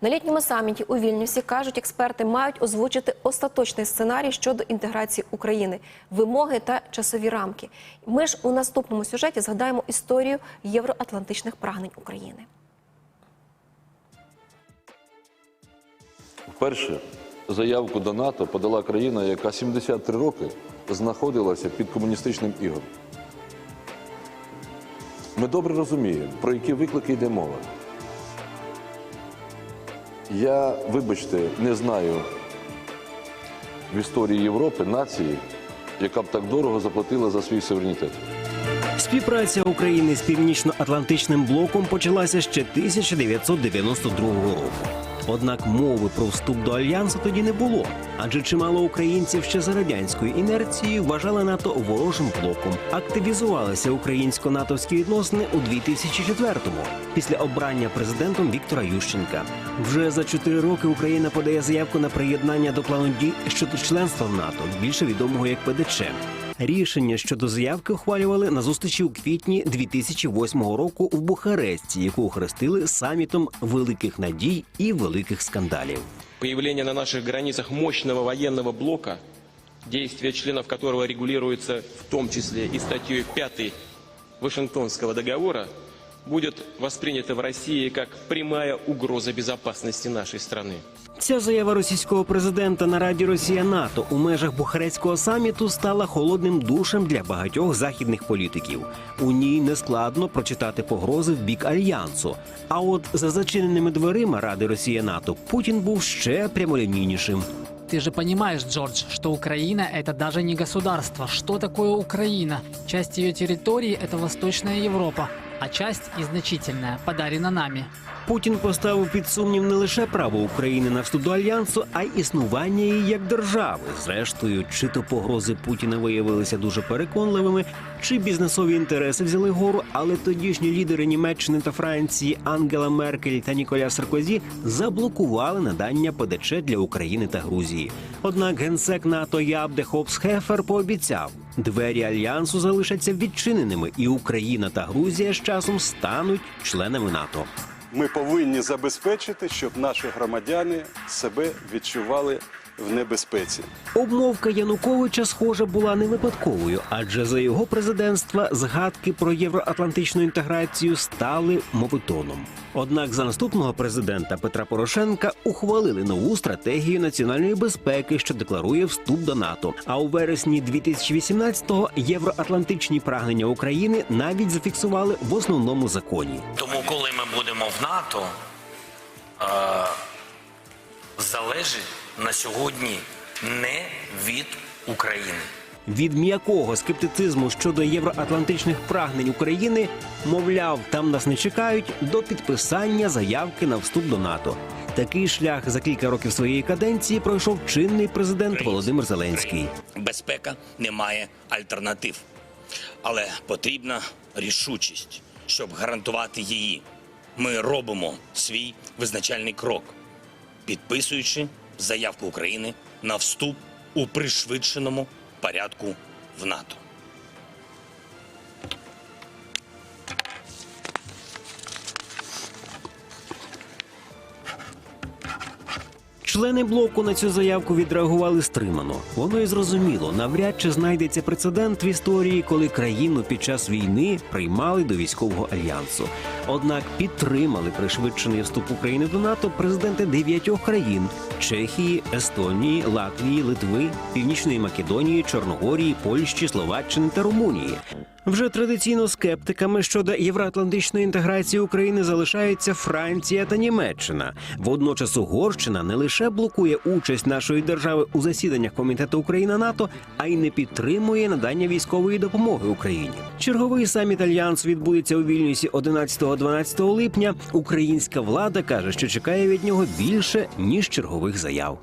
На літньому саміті у Вільнюсі кажуть, експерти мають озвучити остаточний сценарій щодо інтеграції України, вимоги та часові рамки. Ми ж у наступному сюжеті згадаємо історію євроатлантичних прагнень України. Вперше заявку до НАТО подала країна, яка 73 роки знаходилася під комуністичним ігом. Ми добре розуміємо, про які виклики йде мова. Я, вибачте, не знаю в історії Європи нації, яка б так дорого заплатила за свій суверенітет. Співпраця України з північно-атлантичним блоком почалася ще 1992 року. Однак мови про вступ до альянсу тоді не було, адже чимало українців ще за радянською інерцією вважали НАТО ворожим блоком. Активізувалися українсько-натовські відносини у 2004-му, після обрання президентом Віктора Ющенка. Вже за чотири роки Україна подає заявку на приєднання до плану дій щодо членства в НАТО, більше відомого як ПДЧ. Рішення щодо заявки ухвалювали на зустрічі у квітні 2008 року в Бухаресті, яку охрестили самітом великих надій і великих скандалів. Появление на наших границах мощного военного блока, действия членов которого регулируются в том числе и статьей 5 Вашингтонского договора, будет воспринято в России как прямая угроза безопасности нашей страны. Ця заява російського президента на Раді Росія НАТО у межах Бухарецького саміту стала холодним душем для багатьох західних політиків. У ній нескладно прочитати погрози в бік альянсу. А от за зачиненими дверима Ради Росія НАТО Путін був ще прямолінійнішим. Ты же понимаешь, Джордж, что Украина это даже не государство. Что такое Украина? Часть ее территории это Восточная Европа, а часть и значительная подарена нами. Путін поставив під сумнів не лише право України на вступ до альянсу, а й існування її як держави. Зрештою, чи то погрози Путіна виявилися дуже переконливими, чи бізнесові інтереси взяли гору, але тодішні лідери Німеччини та Франції Ангела Меркель та Ніколя Саркозі заблокували надання ПДЧ для України та Грузії. Однак генсек НАТО Ябде Хопсхефер пообіцяв, двері альянсу залишаться відчиненими, і Україна та Грузія з часом стануть членами НАТО. Ми повинні забезпечити, щоб наші громадяни себе відчували в небезпеці. Обмовка Януковича, схоже, була не випадковою, адже за його президентства згадки про євроатлантичну інтеграцію стали мовитоном. Однак за наступного президента Петра Порошенка ухвалили нову стратегію національної безпеки, що декларує вступ до НАТО. А у вересні 2018-го євроатлантичні прагнення України навіть зафіксували в основному законі. Тому, коли ми будемо в НАТО, е, залежить на сьогодні не від України. Від м'якого скептицизму щодо євроатлантичних прагнень України, мовляв, там нас не чекають, до підписання заявки на вступ до НАТО. Такий шлях за кілька років своєї каденції пройшов чинний президент Володимир Зеленський. Безпека не має альтернатив, але потрібна рішучість, щоб гарантувати її. Ми робимо свій визначальний крок, підписуючи заявку України на вступ у пришвидшеному порядку в НАТО. Члени блоку на цю заявку відреагували стримано. Воно і зрозуміло, навряд чи знайдеться прецедент в історії, коли країну під час війни приймали до військового альянсу. Однак підтримали пришвидшений вступ України до НАТО президенти дев'ятьох країн: Чехії, Естонії, Латвії, Литви, Північної Македонії, Чорногорії, Польщі, Словаччини та Румунії. Вже традиційно скептиками щодо євроатлантичної інтеграції України залишаються Франція та Німеччина. Водночас Угорщина не лише блокує участь нашої держави у засіданнях комітету Україна НАТО, а й не підтримує надання військової допомоги Україні. Черговий саміт альянсу відбудеться у Вільнюсі 11-12 липня. Українська влада каже, що чекає від нього більше ніж чергових заяв.